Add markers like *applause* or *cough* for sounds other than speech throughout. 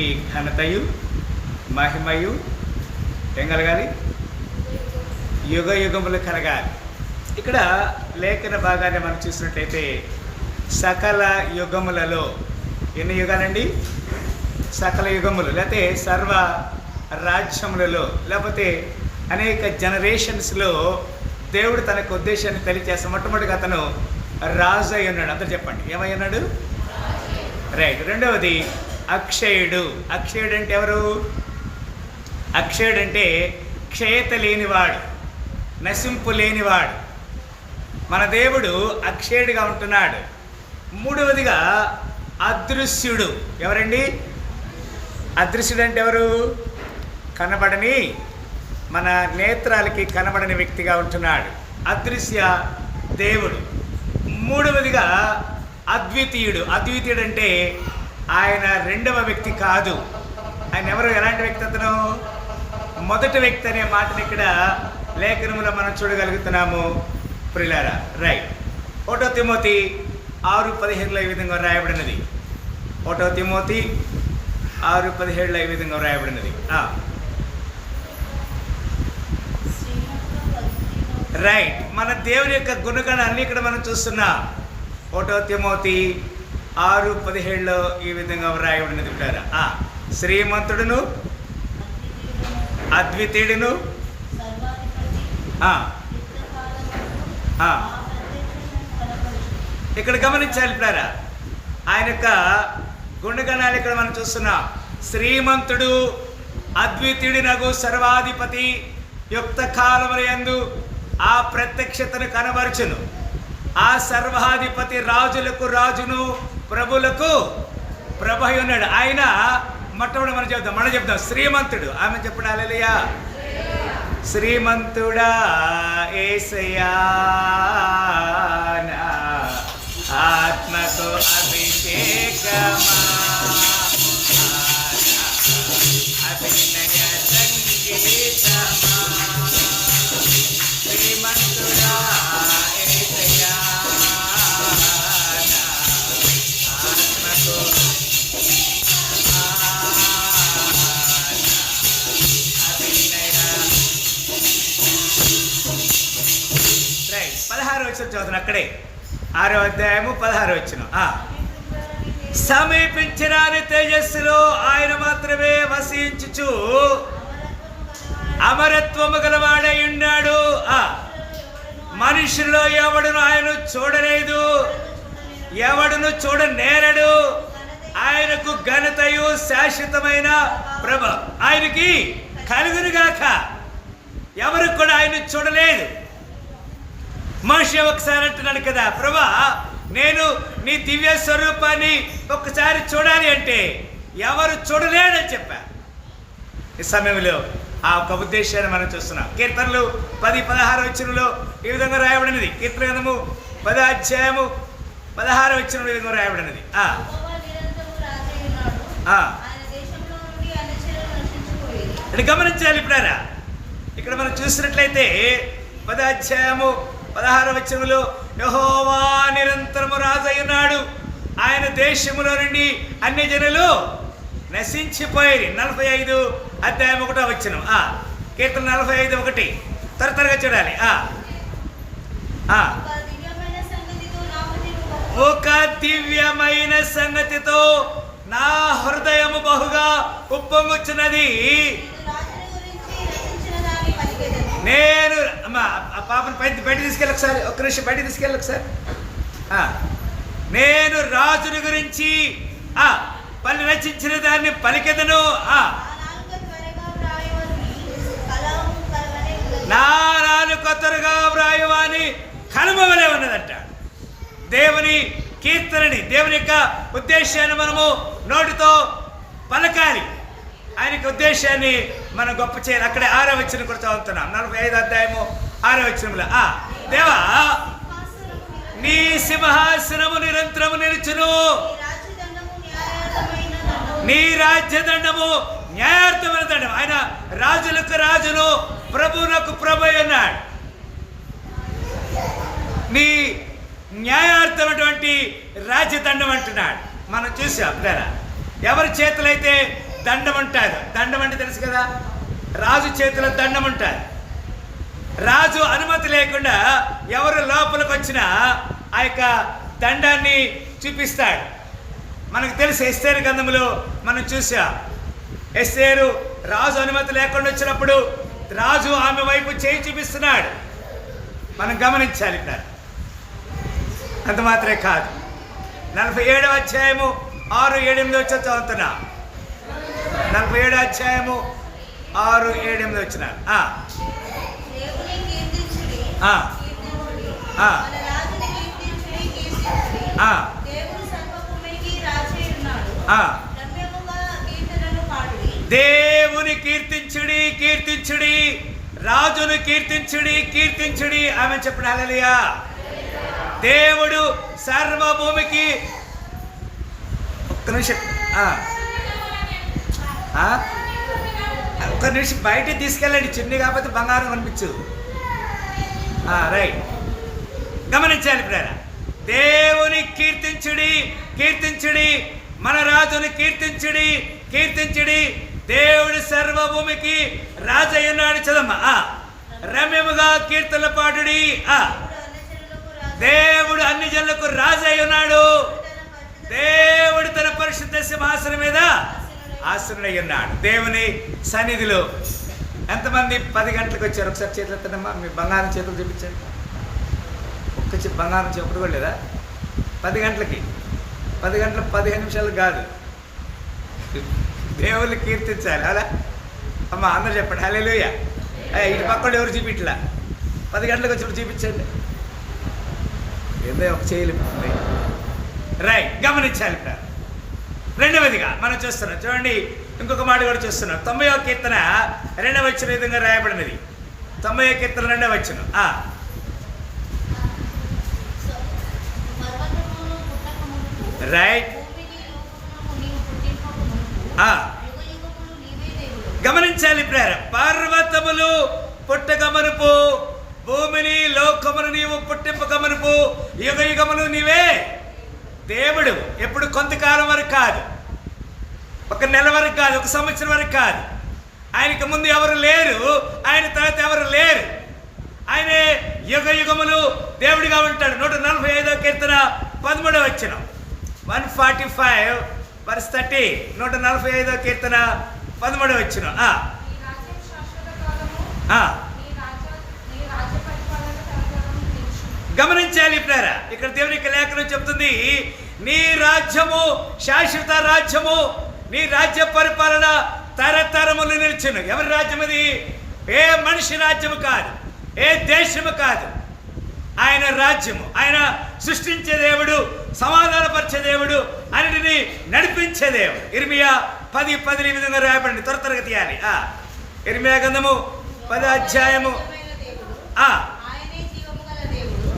ఈ ఘనతయు మహిమయు ఏం కలగాలి యుగ యుగములు కలగాలి. ఇక్కడ లేఖన భాగాన్ని మనం చూసినట్లయితే సకల యుగములలో ఎన్ని యుగాలండి? సకల యుగములు లేకపోతే సర్వ రాజ్యములలో లేకపోతే అనేక జనరేషన్స్లో దేవుడు తనకు ఉద్దేశాన్ని తెలియచేస్తే మొట్టమొదటిగా అతను రాజు అయి ఉన్నాడు అందరు చెప్పండి ఏమై ఉన్నాడు రైట్ రెండవది అక్షయుడు. అక్షయుడు అంటే ఎవరు? అక్షయుడు అంటే క్షయత లేనివాడు నశింపు లేనివాడు మన దేవుడు అక్షయుడిగా ఉంటున్నాడు. మూడవదిగా అదృశ్యుడు. ఎవరండి? అదృశ్యుడు అంటే ఎవరు? కనబడని మన నేత్రాలకి కనబడని వ్యక్తిగా ఉంటున్నాడు. అదృశ్య దేవుడు. మూడవదిగా అద్వితీయుడు. అద్వితీయుడు అంటే ఆయన రెండవ వ్యక్తి కాదు. ఆయన ఎవరు? ఎలాంటి వ్యక్తి అతను? మొదటి వ్యక్తి అనే మాటని ఇక్కడ లేఖనములో మనం చూడగలుగుతున్నాము. ప్రిలారా రైట్. ఒకటో తిమోతి ఆరు పదిహేడులో ఈ విధంగా రాయబడినది. ఒకటో తిమోతి ఆరు పదిహేడులో ఈ విధంగా రాయబడినది. రైట్. మన దేవుని యొక్క గుణగణాన్ని ఇక్కడ మనం చూస్తున్నాం. ఒకటో తిమోతి ఆరు పదిహేడులో ఈ విధంగా వ్రాయబడినది ఆ, శ్రీమంతుడును అద్వితీయుడును ఇక్కడ గమనించాలి ప్లారా ఆయన యొక్క గుణగణాలు ఇక్కడ మనం చూస్తున్నాం. శ్రీమంతుడు అద్వితీయుడినగు సర్వాధిపతి యుక్త కాలములందు ఆ ప్రత్యక్షతను కనబరచును. ఆ సర్వాధిపతి రాజులకు రాజును ప్రభులకు ప్రభు అయి ఉన్నాడు. ఆయన మొట్టమొదటి మనం చెప్దాం మనం చెప్దాం శ్రీమంతుడు. ఆమె చెప్పండి అలలియా శ్రీమంతుడా ఏసయ్యా నా ఆత్మకు అభిషేకమా. పదహారు వచ్చిన అక్కడే. ఆరో అధ్యాయము పదహారు వచ్చిన. సమీపించరాని తేజస్సులో ఆయన మాత్రమే వసించుచు అమరత్వము గలవాడై ఉన్నాడు. ఆ. మనుషుల్లో ఎవడును ఆయన చూడలేదు. ఎవడును చూడనేరడు. ఆయనకు ఘనతయు శాశ్వతమైన ప్రభ ఆయనకి కలుగురుగాక ఎవరు కూడా ఆయన చూడలేదు. మనిషి ఒకసారి అంటున్నాడు కదా. ప్రభా నేను నీ దివ్య స్వరూపాన్ని ఒక్కసారి చూడాలి అంటే ఎవరు చూడలేడని చెప్పా. ఈ సమయంలో ఆ ఒక ఉద్దేశాన్ని మనం చూస్తున్నాం. కీర్తనలు పది పదహారు వచ్చినలో ఈ విధంగా రాయబడినది. కీర్తన గ్రంథము పద అధ్యాయము పదహారు వచ్చిన ఈ విధంగా రాయబడినది. ఆ, గమనించాలి ఇప్పుడారా. ఇక్కడ మనం చూసినట్లయితే పదాధ్యాయము పదహార వచనములో యహోవా నిరంతరము రాజయ్యున్నాడు. ఆయన దేశములో నుండి అన్ని జనులు నశించిపోయి నలభై ఐదు అధ్యాయం ఒకటో వచ్చిన ఆ కీర్తన నలభై ఐదు ఒకటి. త్వర త్వరగా చూడాలి. ఆ ఆ. ఒక దివ్యమైన సంగతితో నా హృదయము బహుగా ఉప్పొంగుచున్నది. నేను అమ్మా ఆ పాపను బయట బయట తీసుకెళ్ళి ఒకసారి ఒక్క నిమిషం బయట తీసుకెళ్ళి ఒకసారి నేను రాజుని గురించి ఆ పని రచించిన దాన్ని పలికెదను ఆ. నా నాలుక త్వరగా వ్రాయువాని కనుమవలే ఉన్నదంట. దేవుని కీర్తనని దేవుని యొక్క ఉద్దేశాన్ని మనము నోటితో ఉద్దేశాన్ని మనం గొప్ప చేయాలి. అక్కడే ఆరో వచ్చిన కూడా చదువుతున్నాం. నలభై ఐదు అధ్యాయము ఆరో వచ్చినములో ఆ దేవా నీ సింహాసనము నిరంతరము నిలుచును. నీ రాజ్యదండము న్యాయార్థమైన దండం ఆయన రాజులకు రాజును ప్రభువులకు ప్రభు అన్నాడు నీ న్యాయార్థమైనటువంటి రాజ్యదండం అంటున్నాడు. మనం చూసాం కదా ఎవరి చేతులైతే దండం అంటారు. దండం అంటే తెలుసు కదా? రాజు చేతిలో దండం అంటారు. రాజు అనుమతి లేకుండా ఎవరు లోపలికి వచ్చినా ఆ యొక్క దండాన్ని చూపిస్తాడు. మనకు తెలుసు ఎస్తేరు గంధములో మనం చూసా. ఎస్తేరు రాజు అనుమతి లేకుండా వచ్చినప్పుడు రాజు ఆమె వైపు చేయి చూపిస్తున్నాడు. మనం గమనించాలి ఇక్కడ. అంత మాత్రమే కాదు. నలభై ఏడవ అధ్యాయము ఆరు ఏడెనిమిది వచ్చి చదువుతున్నా. నలభై ఏడు అధ్యాయము? ఆరు ఏడెనిమిది వచ్చిన దేవుని కీర్తించుడి, కీర్తించుడి. రాజును కీర్తించుడి కీర్తించుడి. ఆమె చెప్పిన హల్లెలూయా. దేవుడు సర్వభూమికి ఒక్క నిమిషం. ఒక నిమిషం బయటికి తీసుకెళ్ళండి. చిన్ని కాకపోతే బంగారం కనిపించదు. రైట్. గమనించాలి ప్రేర దేవుని కీర్తించుడి కీర్తించుడి మన రాజుని కీర్తించుడి కీర్తించుడి. దేవుడి సర్వభూమికి రాజయ్యున్నాడు చదమ్మ ఆ. రమ్యముగా కీర్తన పాటుడి. ఆ. దేవుడు అన్ని జనులకు రాజయ్యున్నాడు దేవుడు తన పరిశుద్ధ సింహాసనం మీద ఆసనుడై ఉన్నాడు దేవుని సన్నిధిలో ఎంతమంది పది గంటలకు వచ్చారు? ఒకసారి చేతులు ఎత్తనమ్మా మీ బంగారం చేతులు చూపించండి. ఒక్క బంగారం చెప్పుడు కూడా లేదా? పది గంటలకి. పది గంటల పదిహేను నిమిషాలు కాదు. దేవుళ్ళు కీర్తించాలి. అలా? అమ్మ అందరు చెప్పండి. హలే అయ్యా ఇటు పక్కన ఎవరు చూపించలా? పది గంటలకు వచ్చినప్పుడు చూపించండి. ఏదో ఒక చేయలేదు రైట్ గమనించాలి ఇక్కడ రెండవదిగా మనం చూస్తున్నాం. చూడండి ఇంకొక మాట కూడా చూస్తున్నాం. తొంభై కీర్తన రెండవ వచ్చిన విధంగా రాయబడినది? తొంభై కీర్తన రెండవ వచ్చిన రైట్ గమనించాలి ప్రేర పర్వతములు పుట్టగమనుపు భూమిని లోకమును నీవు పుట్టింపగమనుపు యుగ యుగములు నీవే దేవుడు ఎప్పుడు కొంతకాలం వరకు కాదు. ఒక నెల వరకు కాదు ఒక సంవత్సరం వరకు కాదు. ఆయనకి ముందు ఎవరు లేరు ఆయన తర్వాత ఎవరు లేరు. ఆయనే యుగ యుగములు దేవుడిగా ఉంటాడు. నూట నలభై ఐదో కీర్తన పదమూడవ వచ్చిన one forty five verse thirty నూట నలభై ఐదో కీర్తన పదమూడవ వచ్చిన నీ రాజ్యం శాశ్వత కాలము నీ రాజ్య నీ రాజ్య పరిపాలన తరతరం నిలిచును గమనించాలి ప్రేరా ఇక్కడ దేవుని లేఖనం చెప్తుంది నీ రాజ్యము శాశ్వత రాజ్యము నీ రాజ్య పరిపాలన తరతరములు నిలిచిన. ఎవరి రాజ్యం అది? ఏ మనిషి రాజ్యము కాదు ఏ దేశము కాదు. ఆయన రాజ్యము ఆయన సృష్టించే దేవుడు సమాధానపరిచే దేవుడు అన్నిటిని నడిపించే దేవుడు. ఇర్మియా పది పది విధంగా రాయబడింది. త్వర త్వరగా తీయాలి. ఆ, ఇర్మియా గంధము పది అధ్యాయము నిజమైన దేవుడు. ఆ, ఆయనే జీవము గల దేవుడు. ఆ. సదాకాలము ఆయనే రాజు.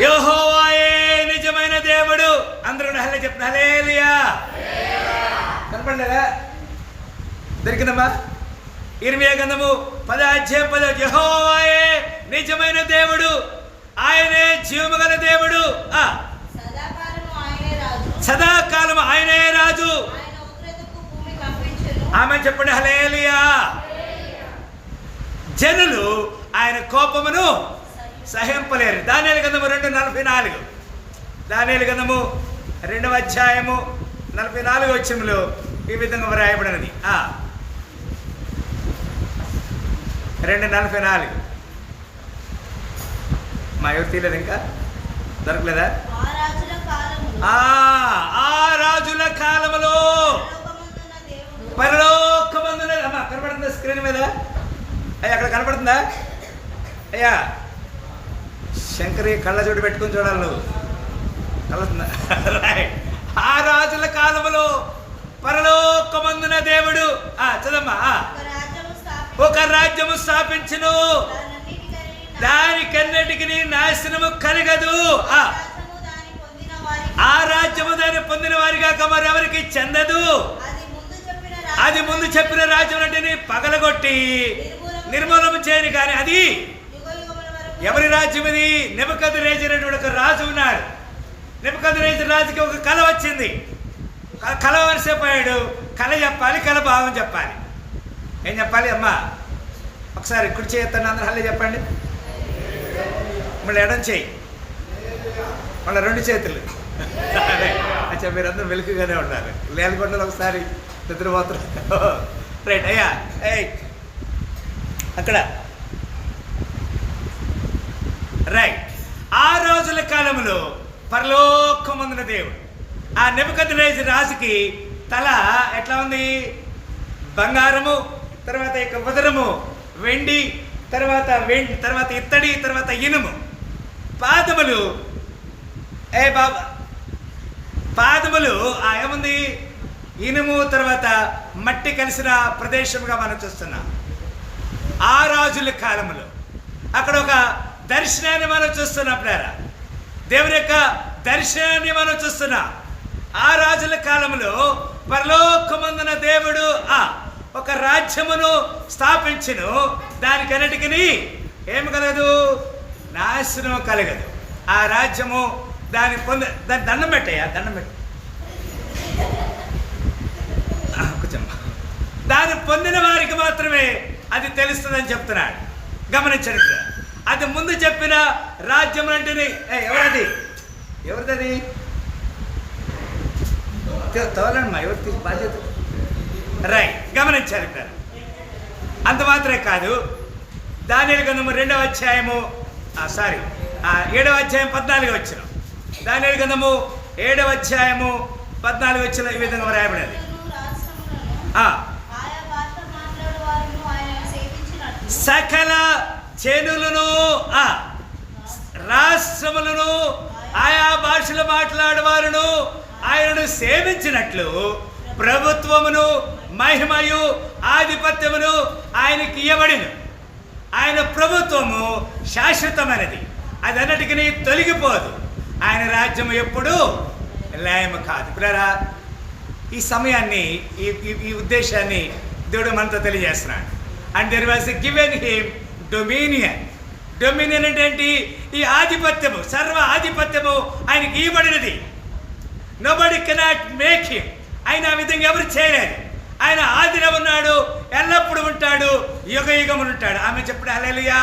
యెహోవాయే నిజమైన దేవుడు. అందరూ హలే చెప్పిన హలేలియా కనపడలేదా? దొరికిందమ్మా. ఇరవై గంధము పద అధ్యాయం పద. యెహోవాయే నిజమైన దేవుడు. ఆయనే జీవము గల దేవుడు. సదాకాలం ఆయనే రాజు. ఆమె చెప్పండి. హలేలియా జనులు ఆయన కోపమును సహింపలేరు. దానియలు గంధము రెండు నలభై నాలుగు దానియలు గంధము రెండవ అధ్యాయము నలభై నాలుగు వచ్చంలో ఈ విధంగా వ్రాయబడినది. రెండు నలభై నాలుగు మా ఎవరు తీయలేదు ఇంకా? దొరకలేదా? ఆ రాజుల కాలములో ఆ ఆ పరలోకమందున స్క్రీన్ మీద? అయ్యా అక్కడ కనపడుతుందా అయ్యా. శంకరి కళ్ళ చోటు పెట్టుకుని చూడాలి నువ్వు. ఆ రాజుల కాలములో పరలోకమందున దేవుడు ఆ చదమ్మా ఆ. ఒక రాజ్యము స్థాపించి ఒక స్థాపించును. దానికన్నిటికి నాశనము కలగదు. ఆ. రాజ్యము పొందిన ఆ రాజ్యము దాన్ని పొందిన వారిగా మరెవరికి చెందదు. అది ముందు చెప్పిన రాజ్యం అంటే పగలగొట్టి నిర్మూలన చేయని కానీ అది ఎవరి రాజ్యం ఇది? నెబద్ రేజర్ ఒక రాజు ఉన్నాడు. నెబద్ రేజర్ రాజుకి ఒక కళ వచ్చింది. కళ కల కళ చెప్పాలి కళ భావం చెప్పాలి. ఏం చెప్పాలి అమ్మా? ఒకసారి కుడి చేస్తాను అందరూ హల్లి చెప్పండి. మళ్ళీ ఎడం చేయి. మళ్ళీ రెండు చేతులు. అచ్చా మీరందరూ వెలుగుగానే ఉండాలి లేకుండా ఒకసారి నిద్రపోతున్నారు. *laughs* రైట్ అయ్యా ఏయ్. అక్కడ. రైట్ ఆ రోజుల కాలంలో పరలోకమందున దేవుడు. ఆ నెబద్ రాజుకి తల ఎట్లా ఉంది? బంగారము తర్వాత ఇక ఉదరము వెండి తర్వాత వెండి తర్వాత ఇత్తడి తర్వాత ఇనుము. పాదములు ఏ బాబా పాదములు ఆ ఏముంది? ఇనుము తర్వాత మట్టి కలిసిన ప్రదేశంగా మనం చూస్తున్నాం. ఆ రాజుల కాలంలో. అక్కడ ఒక దర్శనాన్ని మనం చూస్తున్నాం ప్రేరా. దేవుని యొక్క దర్శనాన్ని మనం చూస్తున్నాం. ఆ రాజుల కాలంలో పరలోకమందున దేవుడు ఆ ఒక రాజ్యమును స్థాపించను. దానికన్నిటికీ ఏమి కలగదు? నాశనం కలగదు. ఆ రాజ్యము దాని పొంద దాని దండం పెట్టయ్యా దండం పెట్ట. దాన్ని పొందిన వారికి మాత్రమే అది తెలుస్తుందని చెప్తున్నాడు. గమనించండి అది ముందు చెప్పిన రాజ్యం అంటే ఎవరది? ఎవరిది తోలండి మా ఎవరు బాధ్యత. రైట్ గమనించాలి ఇక్కడ. అంత మాత్రమే కాదు దానిల గంధము రెండవ అధ్యాయము సారీ ఏడవ అధ్యాయం పద్నాలుగు వచ్చిన దానిల గంధము ఏడవ అధ్యాయము పద్నాలుగు వచ్చిన ఈ విధంగా రాయబడింది సకల జనులను ఆ రాష్ట్రములను ఆయా భాషలు మాట్లాడేవారును ఆయనను సేవించినట్లు ప్రభుత్వమును మహిమయు ఆధిపత్యమును ఆయనకి ఇవ్వబడిన ఆయన ప్రభుత్వము శాశ్వతమైనది. అది అన్నిటికీ తొలగిపోదు. ఆయన రాజ్యం ఎప్పుడు లయము కాదు. పిల్లరా ఈ సమయాన్ని ఈ ఈ- ఈ ఉద్దేశాన్ని దేవుడు మనతో తెలియజేస్తున్నాడు. And there was given him dominion dominion అంటే ఈ ఆధిపత్యము సర్వ ఆధిపత్యము ఆయనకి ఇవ్వబడినది. నోబడి కెనాట్ మేక్ హిమ్ ఆయన ఆ విధంగా ఎవరు చేయలేదు. ఆయన ఆదిలో ఉన్నాడు ఎల్లప్పుడూ ఉంటాడు యుగ యుగములు ఉంటాడు. ఆమె చెప్పడు అలెలియా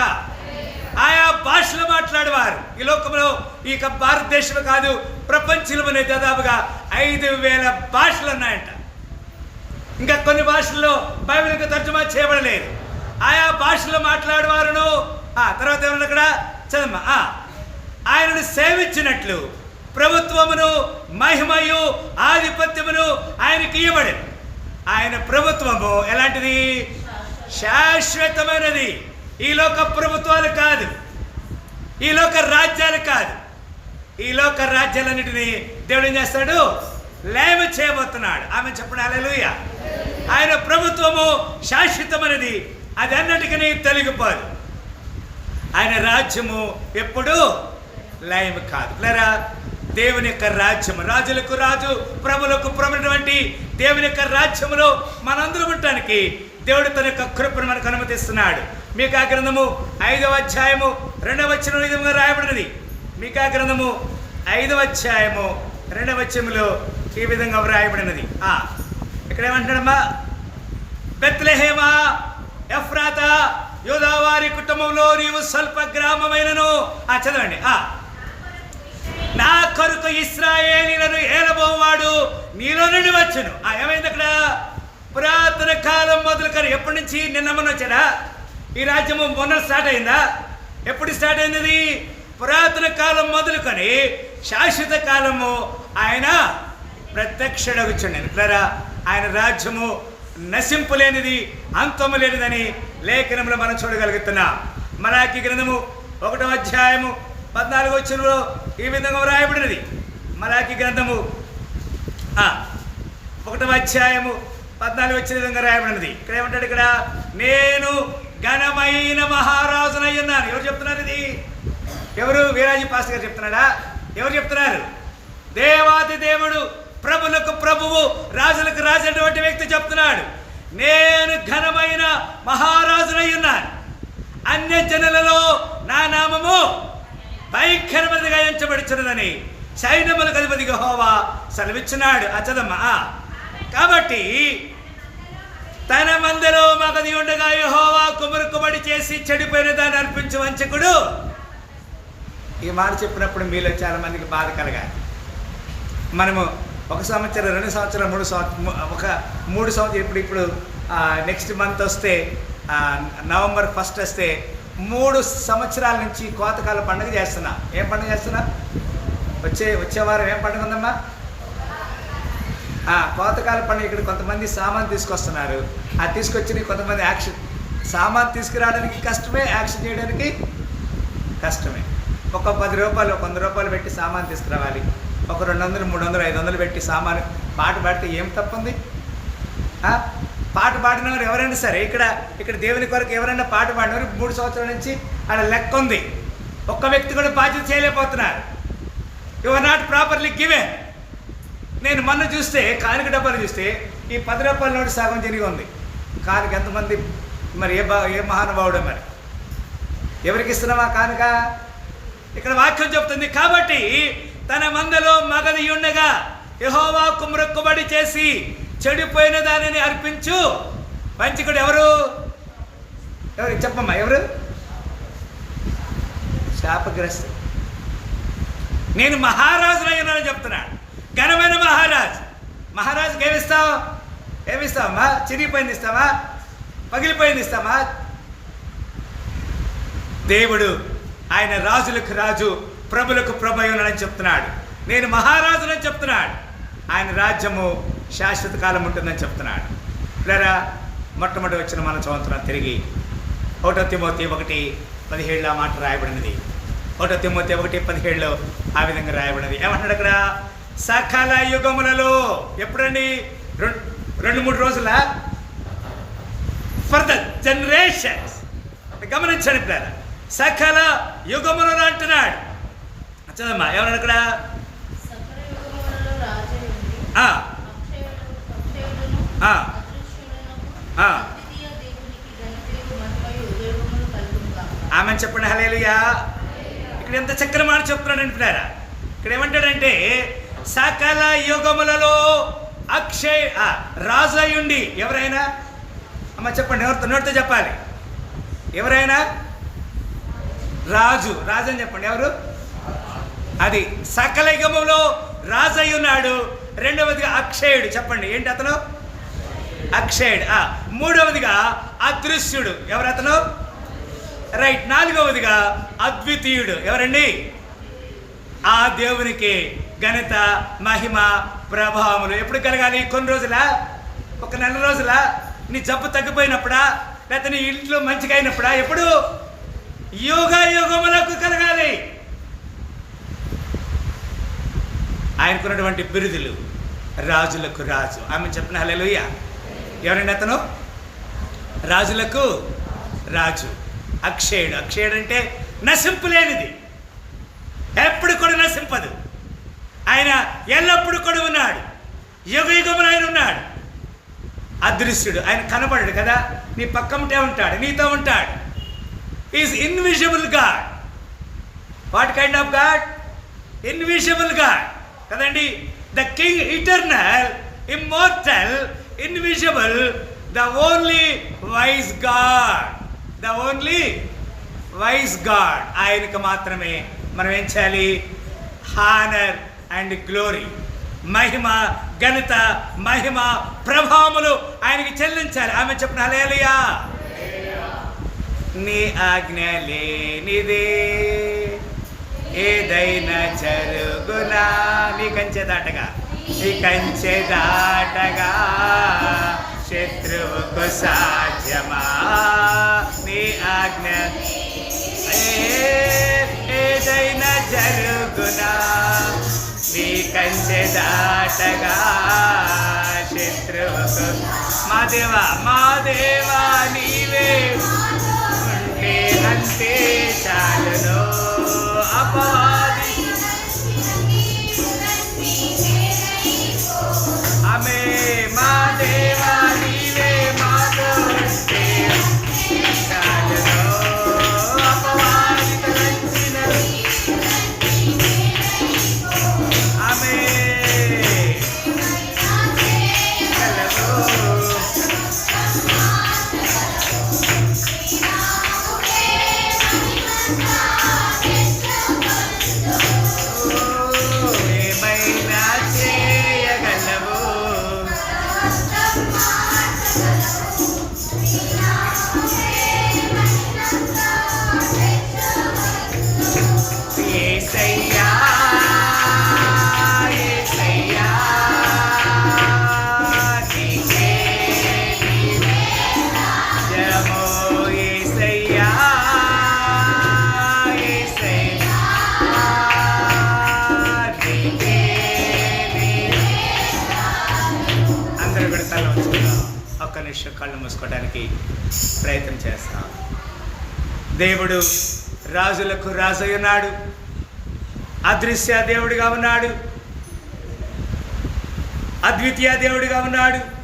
ఆయా భాషలు మాట్లాడేవారు. ఈ లోకంలో ఈ యొక్క భారతదేశం కాదు ప్రపంచంలోనే దాదాపుగా ఐదు వేల భాషలు ఉన్నాయంట. ఇంకా కొన్ని భాషల్లో బైబిల్కి తర్జుమా చేయబడలేదు. ఆయా భాషలో మాట్లాడేవారును. ఆ తర్వాత ఏమన్నా అక్కడ? చదమ్మా ఆ, ఆయనను సేవించినట్లు ప్రభుత్వమును మహిమయు ఆధిపత్యమును ఆయనకి ఇవ్వబడింది. ఆయన ప్రభుత్వము ఎలాంటిది? శాశ్వతమైనది. ఈ లోక ప్రభుత్వాలు కాదు. ఈ లోక రాజ్యాలు కాదు. ఈ లోక రాజ్యాలన్నిటినీ దేవుడు ఏం చేస్తాడు? లేమ చేయబోతున్నాడు. ఆమె చెప్పండి అలెలుయ ఆయన ప్రభుత్వము శాశ్వతమైనది. అది అన్నిటికీ తొలగిపోదు ఆయన రాజ్యము ఎప్పుడు లయం కాదు. లేరా దేవుని యొక్క రాజ్యము రాజులకు రాజు ప్రభులకు ప్రభుటువంటి దేవుని యొక్క రాజ్యములో మనందరూ ఉండటానికి దేవుడు తన యొక్క కృపను మనకు అనుమతిస్తున్నాడు. మీకు ఆ గ్రంథము ఐదవ అధ్యాయము రెండవ వచ్చిన విధంగా రాయబడినది. మీకు ఆ గ్రంథము ఐదవ అధ్యాయము రెండవ వచ్చములో ఈ విధంగా వ్రాయబడినది. ఆ ఇక్కడ ఏమంటున్నాడమ్మా? బెత్లహేమా ఎఫ్రాత యోదావారి కుటుంబంలో నీవు స్వల్ప గ్రామమైనను. ఆ చదవండి. ఆ. నా కొరకు ఇస్రాయేలీలను ఏలబోవాడు నీలో నుండి వచ్చును. ఆ ఏమైంది అక్కడ? పురాతన కాలం మొదలుకొని ఎప్పటి నుంచి నిన్న మొన్న వచ్చాడా ఈ రాజ్యము మొన్న స్టార్ట్ అయిందా? ఎప్పుడు స్టార్ట్ అయింది పురాతన కాలం మొదలుకొని శాశ్వత కాలము. ఆయన ప్రత్యక్షడగుచుండెను ఇట్లారా ఆయన రాజ్యము నశింపు లేనిది అంతము లేనిదని లేఖనంలో మనం చూడగలుగుతున్నాం. మలాకి గ్రంథము ఒకటో అధ్యాయము పద్నాలుగు వచ్చినలో ఈ విధంగా వ్రాయబడినది. మలాకి గ్రంథము ఒకటవ అధ్యాయము పద్నాలుగు వచ్చిన విధంగా రాయబడినది ఇక్కడ ఏమంటాడు ఇక్కడ? నేను ఘనమైన మహారాజునై ఉన్నాను ఎవరు చెప్తున్నారు ఇది? ఎవరు? వీరాజీ పాస్ గారు చెప్తున్నాడా? ఎవరు చెప్తున్నారు? దేవాది దేవుడు ప్రభులకు ప్రభువు రాజులకు రాజు అటువంటి వ్యక్తి చెప్తున్నాడు. నేను ఘనమైన మహారాజునై ఉన్నాను. అన్య జనులలో నా నామము భయంకరమైనదిగా ఎంచబడుచున్నదని సైన్యములకు అధిపతి హోవా సెలవిచ్చున్నాడు అచదమ్మ కాబట్టి తన మందలో మగది ఉండగా యహోవా కుమరుకుబడి చేసి చెడిపోయిన దాన్ని అర్పించు వంచకుడు. ఈ మాట చెప్పినప్పుడు మీలో చాలా మందికి బాధ కలగాలి. మనము ఒక సంవత్సరం రెండు సంవత్సరం మూడు సంవత్సరం ఒక మూడు సంవత్సరం ఇప్పుడు ఇప్పుడు నెక్స్ట్ మంత్ వస్తే నవంబర్ ఫస్ట్ వస్తే మూడు సంవత్సరాల నుంచి కోతకాల పండుగ చేస్తున్నా. ఏం పండుగ చేస్తున్నా? వచ్చే వచ్చే వారం ఏం పండుగ ఉందమ్మా? కోతకాల పండుగ ఇక్కడ కొంతమంది సామాన్ తీసుకొస్తున్నారు. ఆ తీసుకొచ్చిన కొంతమంది యాక్షన్ సామాన్ తీసుకురావడానికి కష్టమే యాక్షన్ చేయడానికి కష్టమే. ఒక పది రూపాయలు వంద రూపాయలు పెట్టి సామాన్ తీసుకురావాలి. ఒక రెండు వందలు మూడు వందలు ఐదు వందలు పెట్టి సామాను పాట పాడితే ఏం తప్పుంది? పాట పాట పాడినవారు ఎవరైనా సరే? ఇక్కడ ఇక్కడ దేవుని కొరకు ఎవరైనా పాట పాడినవారు మూడు సంవత్సరాల నుంచి ఆడ లెక్క ఉంది. ఒక్క వ్యక్తి కూడా బాధ్యత చేయలేకపోతున్నారు. Your not properly given. నేను మొన్న చూస్తే కానుక డబ్బాలు చూస్తే ఈ పది రూపాయల నోటు సగం జరిగి ఉంది. కానుక ఎంతమంది మరి ఏ బా ఏ మహానుభావుడు మరి? ఎవరికి ఇస్తున్నావా కానుక? ఇక్కడ వాక్యం చెప్తుంది కాబట్టి తన మందలో మగది ఉండగా యహోవా కుమ్రొక్కుబడి చేసి చెడిపోయిన దానిని అర్పించు. పంచకుడు ఎవరు? ఎవరు? చెప్పమ్మా ఎవరు? శాపగ్రస్తు. నేను మహారాజునై ఉన్నానని చెప్తున్నాడు ఘనమైన మహారాజు. మహారాజుకి ఏమిస్తావు ఏమిస్తావమ్మా చిరిగిపోయింది ఇస్తావా? పగిలిపోయింది ఇస్తావా? దేవుడు ఆయన రాజులకు రాజు. ప్రభులకు ప్రభయునని చెప్తున్నాడు. నేను మహారాజునని చెప్తున్నాడు. ఆయన రాజ్యము శాశ్వత కాలం ఉంటుందని చెప్తున్నాడు. లేరా మొట్టమొదటి వచ్చిన మన సంవత్సరం తిరిగి ఒకటో తిమోతి ఒకటి పదిహేడులో ఆ మాట రాయబడినది. ఒకటో తిమోతి ఒకటి పదిహేడులో ఆ విధంగా రాయబడినది. ఏమంటాడు అక్కడ? సకల యుగములలో ఎప్పుడండి? రెండు రెండు మూడు రోజుల? ఫర్ ద జనరేషన్స్ గమనించండి పిల్లరా. సకల యుగములను అంటున్నాడు. చదమ్మా ఎవరన్నా అక్కడ ఆ, ఆమె చెప్పండి హలేలుయా ఇక్కడ ఎంత చక్కని మాట చెప్తున్నాడు అంటున్నారా ఇక్కడ ఏమంటాడంటే సకల యుగములలో అక్షయ్ ఆ, రాజు అయ్యుండి ఎవరైనా అమ్మ చెప్పండి ఎవరితో నోటితో చెప్పాలి? ఎవరైనా? రాజు రాజు అని చెప్పండి ఎవరు? అది సకల యుగములో రాజు ఉన్నాడు రెండవదిగా అక్షయుడు. చెప్పండి ఏంటి అతను? అక్షయుడు. మూడవదిగా అదృశ్యుడు. ఎవరు అతను? రైట్ నాలుగవదిగా అద్వితీయుడు. ఎవరండి? ఆ దేవునికి గణిత మహిమ ప్రభావములు ఎప్పుడు కలగాలి? కొన్ని రోజుల? ఒక నెల రోజుల? నీ జబ్బు తగ్గిపోయినప్పుడా? లేకపోతే నీ ఇంట్లో మంచిగా అయినప్పుడా? ఎప్పుడు? యోగ యోగములకు కలగాలి. ఆయనకున్నటువంటి బిరుదులు రాజులకు రాజు. ఆమె చెప్పిన హలెలుయ్య ఎవరండి అతను? రాజులకు రాజు. అక్షయుడు. అక్షయుడు అంటే నశింపులేనిది. ఎప్పుడు కూడా నశింపదు. ఆయన ఎల్లప్పుడూ కూడా ఉన్నాడు. యుగ ఆయన ఉన్నాడు? అదృశ్యుడు. ఆయన కనబడడు కదా. నీ పక్కముంటే ఉంటాడు. నీతో ఉంటాడు. Is invisible God what kind of God invisible God కదండి? The king eternal immortal invisible the only wise God the only wise God ఆయనకు మాత్రమే మనం ఏం చేయాలి? హానర్ అండ్ గ్లోరీ మహిమ ఘనత మహిమ ప్రభావములు ఆయనకి చెల్లించాలి. ఆమె చెప్పిన హలేలియా నీ ఆజ్ఞ లేనిదే. ఏదైనా చరుగునా మీ కంచె దాటగా. మీ కంచె దాటగా. శత్రువుకు సాధ్యమా? మీ ఆజ్ఞ. ఏదైనా జరుగునా? మీ కంచె దాటగా. శత్రువుకు మా దేవా మా దేవా నీవే. ఉంటే అంతే చాలును. అపవాది ఆమె నిమిషం ప్రయత్నం చేస్తాం. దేవుడు రాజులకు రాజై ఉన్నాడు అదృశ్య దేవుడిగా ఉన్నాడు. అద్వితీయ దేవుడిగా ఉన్నాడు.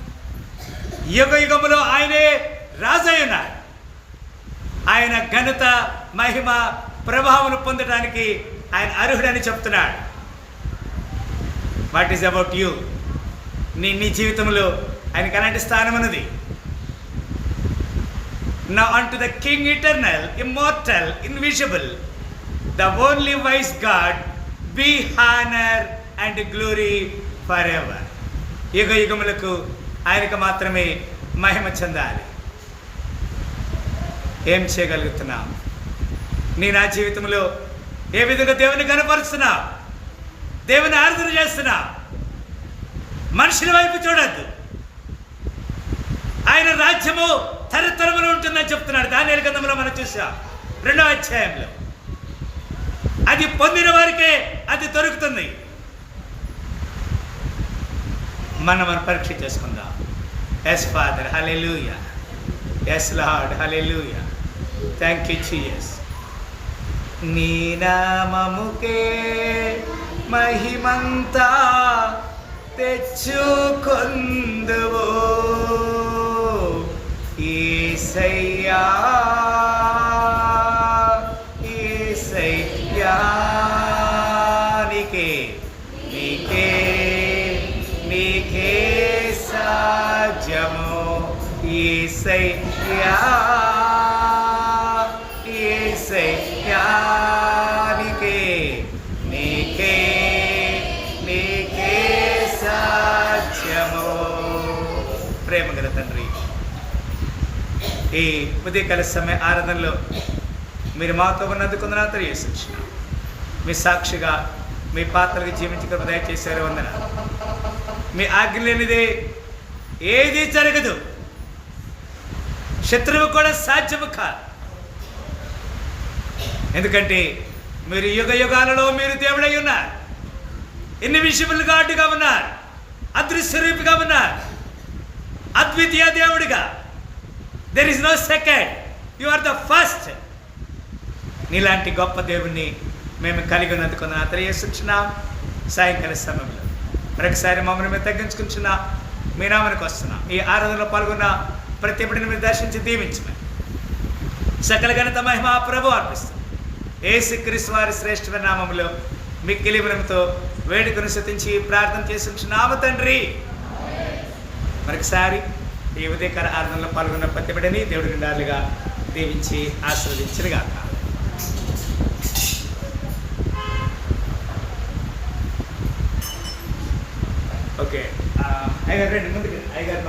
యుగ యుగములో ఆయనే రాజై ఉన్నాడు ఆయన ఘనత మహిమ ప్రభావం పొందడానికి ఆయన అర్హుడని చెప్తున్నాడు. వాట్ ఈస్ అబౌట్ యూ నీ నీ జీవితంలో ఆయనకు అలాంటి స్థానం ఉన్నది నా అంటు the king eternal immortal invisible the only wise God be honour and glory for ever యుగ యుగములకు ఆయనకు మాత్రమే మహిమ చెందాలి. ఏం చేయగలుగుతున్నాం? నీ నా జీవితంలో ఏ విధంగా దేవుని కనపరుస్తున్నా? దేవుని ఆరాధన చేస్తున్నా? మనుషుల వైపు చూడద్దు. ఆయన రాజ్యము తరతరములు ఉంటుందని చెప్తున్నాడు. దాని గ్రంథంలో మనం చూసాం. రెండవ అధ్యాయంలో. అది పొందిన వారికే అది దొరుకుతుంది. మనం మనం పరీక్ష చేసుకుందాం. Yes Father hallelujah yes Lord hallelujah thank you చీయస్ నీ నామముకే మహిమంతా తెచ్చుకొందువో. ఈసయ్యా ఈసయ్యా నీకే నీకే నీకే సాధ్యము ఈసయ్యా ఈసయ్యా ఈ ఉదయకాల సమయ ఆరాధనలో మీరు మాతో ఉన్నందుకు వందనాలు తెలియజేసిన మీ సాక్షిగా మీ పాత్రలకు జీవించక దయచేశారు వందన. మీ ఆజ్ఞ లేనిదే ఏది జరగదు. శత్రువు కూడా సాధ్యము కాదు. ఎందుకంటే మీరు యుగ యుగాలలో మీరు దేవుడై ఉన్నారు. ఇన్విజిబుల్ గాడ్గా ఉన్నారు. అదృశ్యరూపిగా ఉన్నారు. అద్వితీయ దేవుడిగా. There is no second you are the first నీలాంటి గొప్ప దేవుణ్ణి మేము కలిగి ఉన్నందుకు తెలియస్తున్నాం సాయంకాల సమయంలో. మరొకసారి మమ్మల్ని మేము తగ్గించుకుంటున్నా మీ నామనికి వస్తున్నాం. ఈ ఆరాధనలో పాల్గొన్న ప్రతి ఒక్కటిని మీరు దర్శించి దీవించమని. సకల ఘనత మహిమ ప్రభు అర్పిస్తుంది ఏసు క్రీస్తు వారి శ్రేష్టమైన నామంలో మిక్కిలి వినముతో వేడుకను శృతించి ప్రార్థన చేసి నామ తండ్రి. మరొకసారి ఈ ఉదయకాల ఆరాధనలో పాల్గొన్న ప్రతి బిడ్డని దేవుడి నిండాలుగా దీవించి ఆశీర్వదించినగాక. ఓకే అయ్యగారు రెండు ముందుకు అయ్యగారు